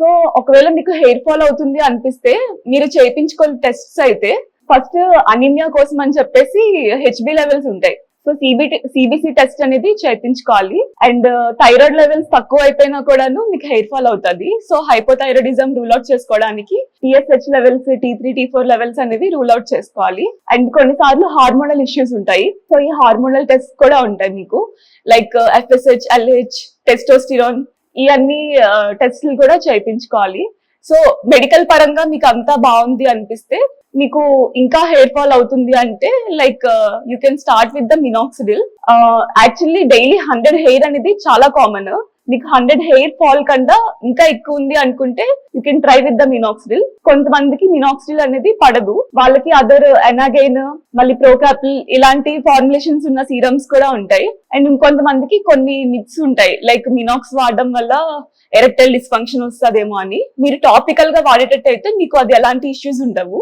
So ఒకవేళ మీకు hair fall అవుతుంది అనిపిస్తే మీరు చేయించుకోవాలి టెస్ట్స్ అయితే ఫస్ట్ అనిమియా కోసం అని చెప్పేసి హెచ్బి లెవెల్స్ ఉంటాయి. సో సిబిటి సిబిసి టెస్ట్ అనేది చేయించుకోవాలి అండ్ థైరాయిడ్ లెవెల్స్ తక్కువ అయిపోయినా కూడాను మీకు హెయిర్ ఫాల్ అవుతుంది. సో హైపోథైరాయిడిజం రూల్ అవుట్ చేసుకోవడానికి TSH levels T three T four levels అనేవి రూల్ అవుట్ చేసుకోవాలి. అండ్ కొన్నిసార్లు హార్మోనల్ ఇష్యూస్ ఉంటాయి. సో ఈ హార్మోనల్ టెస్ట్ కూడా ఉంటాయి మీకు. లైక్ ఎఫ్ఎస్హెచ్ ఎల్హెచ్ టెస్టోస్టిరాన్ ఇవన్నీ టెస్ట్లు కూడా చేయించుకోవాలి. సో మెడికల్ పరంగా మీకు అంతా బాగుంది అనిపిస్తే మీకు ఇంకా హెయిర్ ఫాల్ అవుతుంది అంటే like you can start with the minoxidil actually daily hundred hair అనేది చాలా కామన్. మీకు హండ్రెడ్ హెయిర్ ఫాల్ కన్నా ఇంకా ఎక్కువ ఉంది అనుకుంటే you can try with the minoxidil కొంతమందికి మినాక్సిడిల్ అనేది పడదు. వాళ్ళకి అదర్ ఎనాగైన్ మళ్ళీ ప్రోకాపిల్ ఇలాంటి ఫార్ములేషన్స్ ఉన్న సీరమ్స్ కూడా ఉంటాయి. అండ్ ఇంకొంతమందికి కొన్ని మిత్స్ ఉంటాయి. లైక్ మినాక్స్ వాడడం వల్ల ఎరెక్టైల్ డిస్ఫంక్షన్ వస్తుందేమో అని. మీరు టాపికల్గా వాడేటట్టు అయితే మీకు అది ఎలాంటి ఇష్యూస్ ఉండవు.